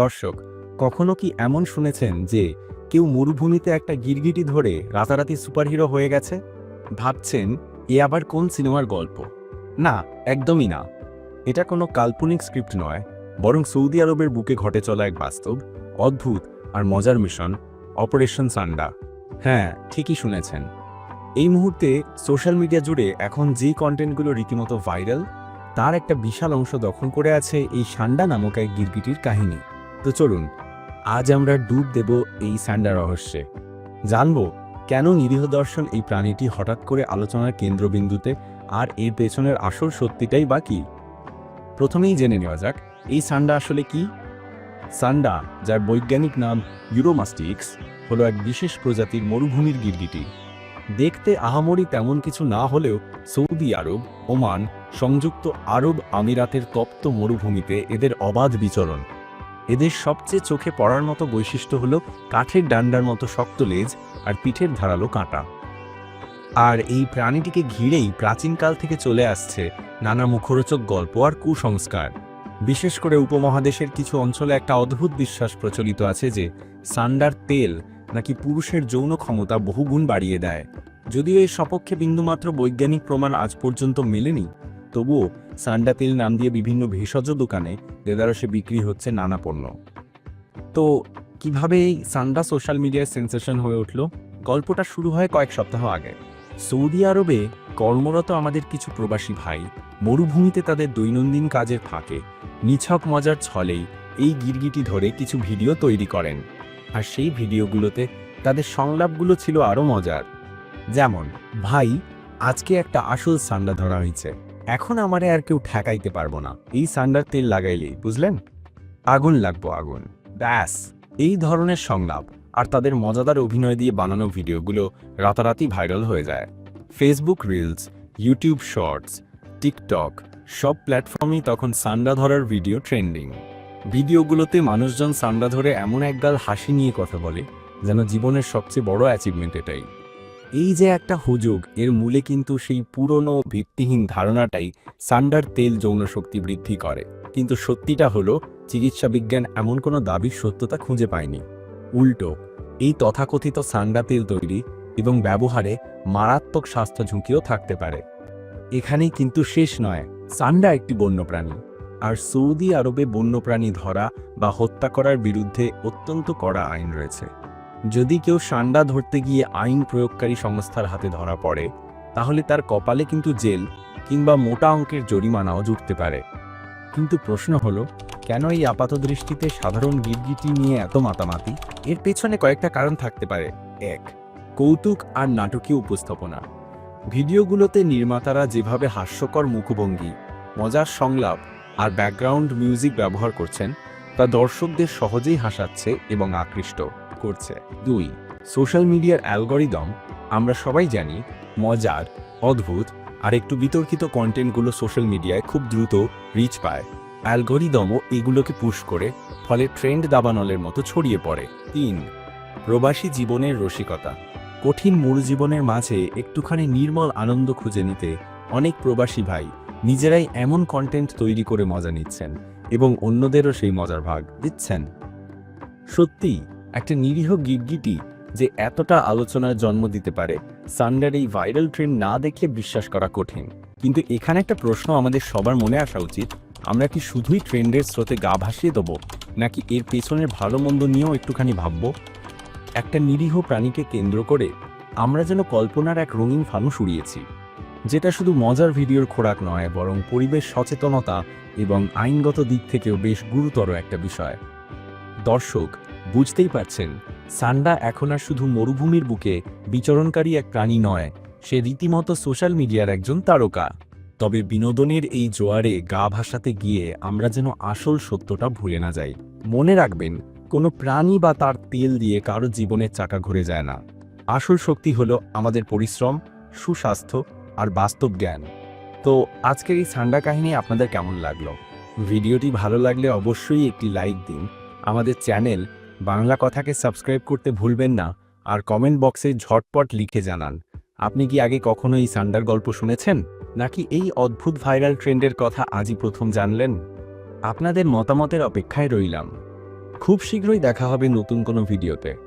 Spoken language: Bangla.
দর্শক, কখনো কি এমন শুনেছেন যে কেউ মরুভূমিতে একটা গিরগিটি ধরে রাতারাতি সুপারহিরো হয়ে গেছে? ভাবছেন, এ আবার কোন সিনেমার গল্প? না, একদমই না। এটা কোনো কাল্পনিক স্ক্রিপ্ট নয়, বরং সৌদি আরবের বুকে ঘটে চলা এক বাস্তব, অদ্ভুত আর মজার মিশন, অপারেশন সান্ডা। হ্যাঁ ঠিকই শুনেছেন। এই মুহূর্তে সোশ্যাল মিডিয়া জুড়ে এখন যে কন্টেন্টগুলো রীতিমতো ভাইরাল, তার একটা বিশাল অংশ দখল করে আছে এই সান্ডা নামক এক গিরগিটির কাহিনী। তো চলুন, আজ আমরা ডুব দেব এই সান্ডা রহস্যে। জানব কেন নিরীহ দর্শন এই প্রাণীটি হঠাৎ করে আলোচনার কেন্দ্রবিন্দুতে আর এর পেছনের আসল সত্যিটাই বা কি? প্রথমেই জেনে নেওয়া যাক, এই সান্ডা আসলে কি? সান্ডা যার বৈজ্ঞানিক নাম ইউরোমাস্টিক্স, হলো এক বিশেষ প্রজাতির মরুভূমির গিরগিটি। দেখতে আহামরি তেমন কিছু না হলেও সৌদি আরব, ওমান, সংযুক্ত আরব আমিরাতের তপ্ত মরুভূমিতে এদের অবাধ বিচরণ। এদের সবচেয়ে চোখে পড়ার মতো বৈশিষ্ট্য হলো কাঠের ডান্ডার মতো শক্ত লেজ আর পিঠের ধারালো কাঁটা। আর এই প্রাণীটিকে ঘিরেই প্রাচীনকাল থেকে চলে আসছে নানা মুখরোচক গল্প আর কুসংস্কার। বিশেষ করে উপমহাদেশের কিছু অঞ্চলে একটা অদ্ভুত বিশ্বাস প্রচলিত আছে যে সান্ডার তেল নাকি পুরুষের যৌন ক্ষমতা বহুগুণ বাড়িয়ে দেয়। যদিও এর সপক্ষে বিন্দুমাত্র বৈজ্ঞানিক প্রমাণ আজ পর্যন্ত মেলেনি তবুও সান্ডা তেল নাম দিয়ে বিভিন্ন ভেষজ দোকানে দেদারসে বিক্রি হচ্ছে নানা পণ্য। তো কীভাবে এই সান্ডা সোশ্যাল মিডিয়ায় সেন্সেশন হয়ে উঠল? গল্পটা শুরু হয় কয়েক সপ্তাহ আগে। সৌদি আরবে কর্মরত আমাদের কিছু প্রবাসী ভাই মরুভূমিতে তাদের দৈনন্দিন কাজের ফাঁকে, নিছক মজার ছলেই এই গিরগিটি ধরে কিছু ভিডিও তৈরি করেন। আর সেই ভিডিওগুলোতে তাদের সংলাপগুলো ছিল আরও মজার। যেমন, ভাই, আজকে একটা আসল সান্ডা ধরা হয়েছে। এখন আমারে আর কেউ ঠেকাইতে পারব না। এই সান্ডার তেল লাগাইলেই, বুঝলেন? আগুন লাগবো আগুন। ব্যাস, এই ধরনের সংলাপ আর তাদের মজাদার অভিনয় দিয়ে বানানো ভিডিওগুলো রাতারাতি ভাইরাল হয়ে যায়। Facebook reels YouTube shorts TikTok সব প্ল্যাটফর্মেই তখন সান্ডা ধরার ভিডিও ট্রেন্ডিং ভিডিওগুলোতে মানুষজন সান্ডা ধরে এমন একগাল হাসি নিয়ে কথা বলে, যেন জীবনের সবচেয়ে বড় অ্যাচিভমেন্ট এটাই। এই যে একটা হুজুগ, এর মূলে কিন্তু সেই পুরনো ভিত্তিহীন ধারণাটাই সান্ডার তেল যৌন শক্তি বৃদ্ধি করে। কিন্তু সত্যিটা হলো, চিকিৎসা বিজ্ঞান এমন কোনো দাবির সত্যতা খুঁজে পায়নি। উল্টো, এই তথাকথিত সান্ডা তেল তৈরি এবং ব্যবহারে মারাত্মক স্বাস্থ্য ঝুঁকিও থাকতে পারে। এখানেই কিন্তু শেষ নয়, সান্ডা একটি বন্যপ্রাণী। আর সৌদি আরবে বন্যপ্রাণী ধরা বা হত্যা করার বিরুদ্ধে অত্যন্ত কড়া আইন রয়েছে। যদি কেউ সান্ডা ধরতে গিয়ে আইন প্রয়োগকারী সংস্থার হাতে ধরা পড়ে, তাহলে তার কপালে কিন্তু জেল কিংবা মোটা অঙ্কের জরিমানাও জুটতে পারে। কিন্তু প্রশ্ন হলো, কেন এই আপাতদৃষ্টিতে সাধারণ গিরগিটি নিয়ে এত মাতামাতি? এর পেছনে কয়েকটা কারণ থাকতে পারে। এক, কৌতুক আর নাটকীয় উপস্থাপনা। ভিডিওগুলোতে নির্মাতারা যেভাবে হাস্যকর মুখভঙ্গি, মজার সংলাপ আর ব্যাকগ্রাউন্ড মিউজিক ব্যবহার করছেন, তা দর্শকদের সহজেই হাসাচ্ছে এবং আকৃষ্ট। করছে। দুই সোশ্যাল মিডিয়ার অ্যালগরিদম, আমরা সবাই জানি, মজার, অদ্ভুত আর একটু বিতর্কিত কন্টেন্টগুলো সোশ্যাল মিডিয়ায় খুব দ্রুত রিচ পায়। অ্যালগরিদমও এগুলোকে পুশ করে, ফলে ট্রেন্ড দাবানলের মতো ছড়িয়ে পড়ে। তিন, প্রবাসী জীবনের রসিকতা। কঠিন মূল জীবনের মাঝে একটুখানি নির্মল আনন্দ খুঁজে নিতে অনেক প্রবাসী ভাই নিজেরাই এমন কন্টেন্ট তৈরি করে মজা নিচ্ছেন এবং অন্যদেরও সেই মজার ভাগ দিচ্ছেন। সত্যি একটা নিরীহ গিরগিটি যে এতটা আলোচনার জন্ম দিতে পারে, সান্ডার এই ভাইরাল ট্রেন্ড না দেখলে বিশ্বাস করা কঠিন। কিন্তু এখানে একটা প্রশ্ন আমাদের সবার মনে আসা উচিত, আমরা কি শুধুই ট্রেন্ডের স্রোতে গা ভাসিয়ে দেবো, নাকি এর পেছনের ভালো মন্দ নিয়েও একটুখানি ভাবব? একটা নিরীহ প্রাণীকে কেন্দ্র করে আমরা যেন কল্পনার এক রঙিন ফানুস উড়িয়েছি, যেটা শুধু মজার ভিডিওর খোরাক নয়, বরং পরিবেশ সচেতনতা এবং আইনগত দিক থেকেও বেশ গুরুতর একটা বিষয়। দর্শক বুঝতেই পারছেন, সান্ডা এখন আর শুধু মরুভূমির বুকে বিচরণকারী এক প্রাণী নয়, সে রীতিমতো সোশ্যাল মিডিয়ার একজন তারকা। তবে বিনোদনের এই জোয়ারে গা ভাসাতে গিয়ে আমরা যেন আসল সত্যটা ভুলে না যাই। মনে রাখবেন, কোনো প্রাণী বা তার তেল দিয়ে কারও জীবনের চাকা ঘুরে যায় না। আসল শক্তি হল আমাদের পরিশ্রম, সুস্বাস্থ্য আর বাস্তব জ্ঞান। তো আজকের এই সান্ডা কাহিনী আপনাদের কেমন লাগল? ভিডিওটি ভালো লাগলে অবশ্যই একটি লাইক দিন। আমাদের চ্যানেল বাংলা কথাকে সাবস্ক্রাইব করতে ভুলবেন না আর কমেন্ট বক্সে ঝটপট লিখে জানান। আপনি কি আগে কখনো এই সান্ডার গল্প শুনেছেন? নাকি এই অদ্ভুত ভাইরাল ট্রেন্ডের কথা আজই প্রথম জানলেন? আপনাদের মতামতের অপেক্ষায় রইলাম। খুব শীঘ্রই দেখা হবে নতুন কোনো ভিডিওতে।